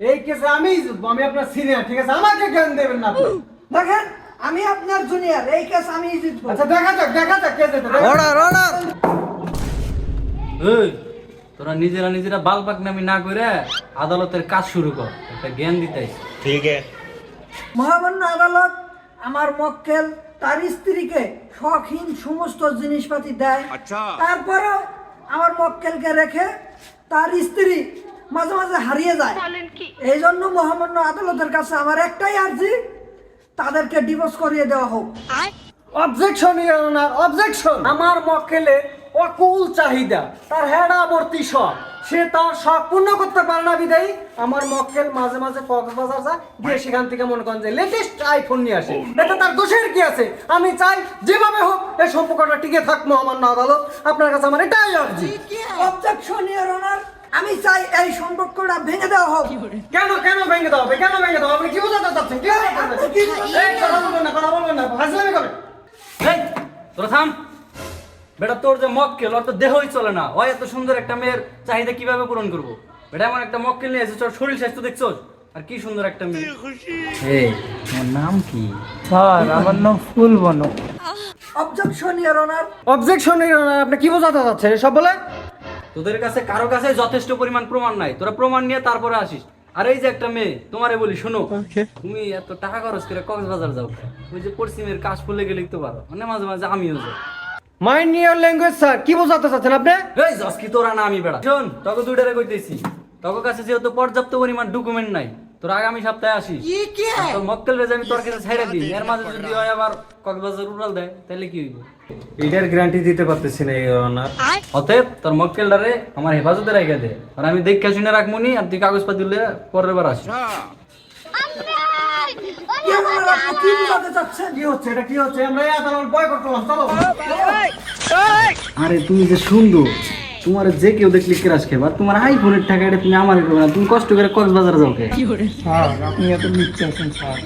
এই কেসে আমি আমি আপনার সিনিয়র ঠিক আছে? আমাকে জ্ঞান দেবেন না দেখেন আমি আপনার জুনিয়র এই কেস আমি জিতব। আচ্ছা দেখা যাক দেখা যাক কে জেতে। অর্ডার অর্ডার এই তোরা নিজেরা নিজেরা বালপাক নামি না করে আদালতের কাজ শুরু কর একটা জ্ঞান দিতেই ঠিক আছে। মহামান্য আদালত আমার মক্কেল তার স্ত্রীকে শখিন সমস্ত জিনিসপাতি দেয়। আচ্ছা। তারপরেও আমার মক্কেলকে রেখে তার স্ত্রী মাঝে মাঝে হারিয়ে যায়। এই জন্য মহামান্য আদালতের কাছে আমার একটাই আর্জি তাদেরকে ডিভোর্স করিয়ে দেওয়া হোক। অবজেকশন অনার অবজেকশন আমার মক্কেলের অকুল চাহিদা তার হেডাবর্তী শখ সে তার শখ পূর্ণ করতে পারে না বিদায়ী। আমার মক্কেল মাঝে মাঝে কক্সবাজার যায় গিয়ে সেখান থেকে মনে করেন যে লেটেস্ট আইফোন নিয়ে আসে। এটা তার দোষের কি আছে? আমি চাই যেভাবে হোক এই সম্পর্কটা টিকে থাক মহামান্য আদালত। আপনার কাছে আমার এটাই আর্জি। অবজেকশন ইয়ার অনার আমি চাই এই সম্পর্কটা ভেঙে দেওয়া হোক। কেন কেন ভেঙে দেওয়া হবে? কেন ভেঙে দেওয়া হবে? আপনি কি বোঝাতে চাচ্ছেন? কি বোঝাতে চাচ্ছেন? কথা বলবেন না কথা বলবেন না। হাসলামি তোরা থাম। বেটা তোর যে মক্কেল ওর তো দেহই চলে না। ওই এত সুন্দর একটা মেয়ের চাহিদা কীভাবে পূরণ করব? বেটা এমন একটা মক্কেল নিয়ে এসেছ শরীর স্বাস্থ্য দেখছোস? আর কি সুন্দর একটা মেয়ে। এই তোমার নাম কি? স্যার আমার নাম ফুল বনো অবজেকশন ইয়ার অনার অবজেকশন আপনি কি বোঝাতে চাচ্ছেন? সব বলে? তোদের কাছে কারও কাছে যথেষ্ট পরিমাণ প্রমাণ নাই। তোরা প্রমাণ নিয়ে তারপরে আসিস। আর এই যে একটা মেয়ে তোমারে বলি শোনো তুমি এত টাকা খরচ করে কক্সবাজার যাও। ওই যে পশ্চিমের কাশ ফুলে গেলে তো পারো। মানে মাঝে মাঝে আমিও যাই। মাইন্ড ইয়ার ল্যাঙ্গুয়েজ স্যার কি বোঝাতে চাচ্ছেন আপনি? এই জসকি তোরা না আমি বেড়া। শোন তোকে দুইটারে কইতেছি। তোকে কাছে যেহেতু পর্যাপ্ত পরিমাণ ডকুমেন্ট নাই তোর আগামী সপ্তাহে আসিস। তোর মক্কেল রেজে আমি তোর কাছে ছাইড়া দিই। এর মাঝে যদি হয় আবার কক্সবাজার উড়াল দেয় তাহলে কি হইব? এটার গ্যারান্টি দিতে পারতেছি না এই অনার অতএব তোর মক্কেলটারে আমার হেফাজতে রেখে দে। আর আমি দেখে শুনে রাখমুনি আর তুই কাগজপাতি দিলে পরের বার আসিস। আরে তুমি যে সুন্দর। তোমার যে কেউ দেখলে ক্রাশ খেবা তোমার আইফোনের টাকা এটা তুমি আমার করবে না তুমি কষ্ট করে কক্সবাজার যাও কে? আপনি এত মিথ্যে আছেন স্যার।